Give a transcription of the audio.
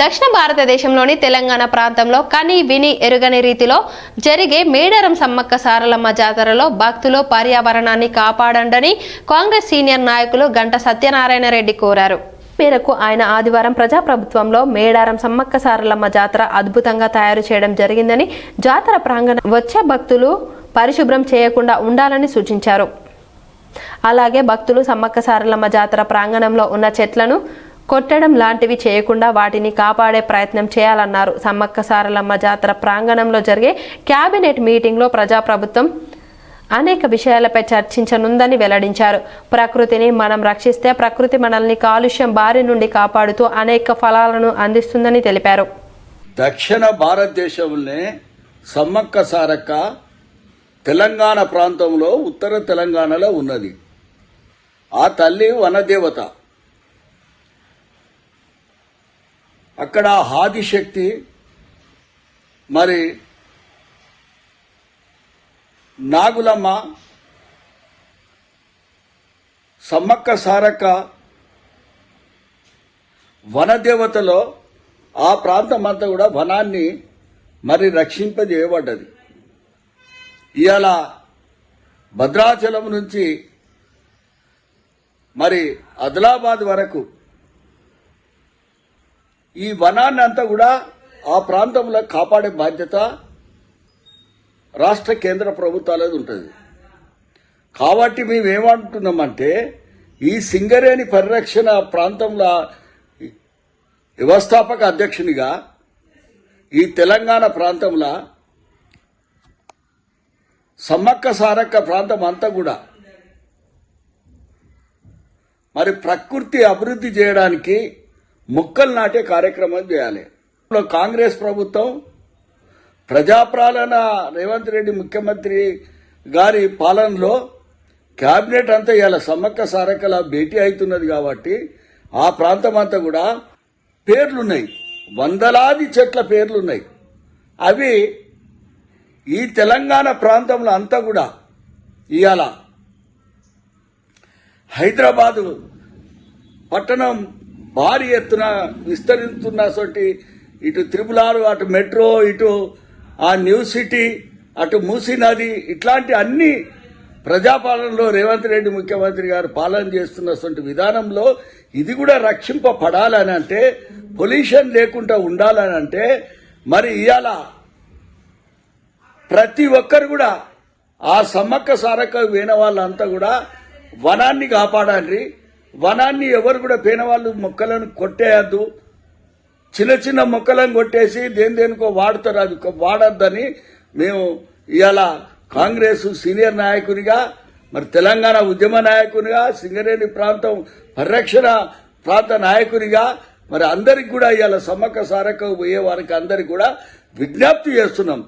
దక్షిణ భారతదేశంలోని తెలంగాణ ప్రాంతంలో కని విని ఎరుగని రీతిలో జరిగే మేడారం సమ్మక్క సారలమ్మ జాతరలో భక్తులు పర్యావరణాన్ని కాపాడండని కాంగ్రెస్ సీనియర్ నాయకులు గంట సత్యనారాయణ రెడ్డి కోరారు. మేరకు ఆయన ఆదివారం ప్రజాప్రభుత్వంలో మేడారం సమ్మక్క సారలమ్మ జాతర అద్భుతంగా తయారు చేయడం జరిగిందని జాతర ప్రాంగణం వచ్చే భక్తులు పరిశుభ్రం చేయకుండా ఉండాలని సూచించారు. అలాగే భక్తులు సమ్మక్క సారలమ్మ జాతర ప్రాంగణంలో ఉన్న చెట్లను కొట్టడం లాంటివి చేయకుండా వాటిని కాపాడే ప్రయత్నం చేయాలన్నారు. సమ్మక్క సారలమ్మ జాతర ప్రాంగణంలో జరిగే క్యాబినెట్ మీటింగ్లో ప్రజాప్రభుత్వం అనేక విషయాలపై చర్చించనుందని వెల్లడించారు. ప్రకృతిని మనం రక్షిస్తే ప్రకృతి మనల్ని కాలుష్యం బారి నుండి కాపాడుతూ అనేక ఫలాలను అందిస్తుందని తెలిపారు. దక్షిణ భారతదేశంలోనే సమ్మక్క సారక్క తెలంగాణ ప్రాంతంలో ఉత్తర తెలంగాణలో ఉన్నది. ఆ తల్లి వనదేవత. అక్కడ ఆదిశక్తి మరి నాగులమ్మ సమ్మక్క సారక్క వనదేవతలో ఆ ప్రాంతం అంతా కూడా వనాన్ని మరి రక్షింపజేయబడ్డది. ఇవాళ భద్రాచలం నుంచి మరి ఆదిలాబాద్ వరకు ఈ వనాన్ని అంతా కూడా ఆ ప్రాంతంలో కాపాడే బాధ్యత రాష్ట్ర కేంద్ర ప్రభుత్వాలది ఉంటుంది. కాబట్టి మేమేమంటున్నామంటే ఈ సింగరేణి పరిరక్షణ ప్రాంతంలో వ్యవస్థాపక అధ్యక్షునిగా ఈ తెలంగాణ ప్రాంతంలో సమ్మక్క సారక్క ప్రాంతం అంతా కూడా మరి ప్రకృతి అభివృద్ధి చేయడానికి మొక్కలు నాటే కార్యక్రమం చేయాలి. ఇప్పుడు కాంగ్రెస్ ప్రభుత్వం ప్రజాపాలన రేవంత్ రెడ్డి ముఖ్యమంత్రి గారి పాలనలో కేబినెట్ అంతా ఇలా సమ్మక్క సారక్కల భేటీ అవుతున్నది కాబట్టి ఆ ప్రాంతం అంతా కూడా పేర్లున్నాయి. వందలాది చెట్ల పేర్లున్నాయి. అవి ఈ తెలంగాణ ప్రాంతంలో అంతా కూడా ఇవాళ హైదరాబాదు పట్టణం భారీ ఎత్తున విస్తరిస్తున్నటువంటి ఇటు త్రిపులారు అటు మెట్రో ఇటు ఆ న్యూ సిటీ అటు మూసీ నది ఇట్లాంటి అన్ని ప్రజాపాలనలో రేవంత్ రెడ్డి ముఖ్యమంత్రి గారు పాలన చేస్తున్నటువంటి విధానంలో ఇది కూడా రక్షింపబడాలని అంటే పొల్యూషన్ లేకుండా ఉండాలని అంటే మరి ఇవాళ ప్రతి ఒక్కరు కూడా ఆ సమ్మక్క సారక్క పోయిన వాళ్ళంతా కూడా వనాన్ని కాపాడాలి. వనాన్ని ఎవరు కూడా పేనవాళ్ళు మొక్కలను కొట్టేయద్దు. చిన్న చిన్న మొక్కలను కొట్టేసి దేని దేనికో వాడతారు. అది వాడద్దని మేము ఇవాళ కాంగ్రెస్ సీనియర్ నాయకునిగా మరి తెలంగాణ ఉద్యమ నాయకునిగా సింగరేణి ప్రాంతం పరిరక్షణ ప్రాంత నాయకునిగా మరి అందరికి కూడా ఇవాళ సమ్మక్క సారక్క పోయే వారికి అందరికి కూడా విజ్ఞప్తి చేస్తున్నాం.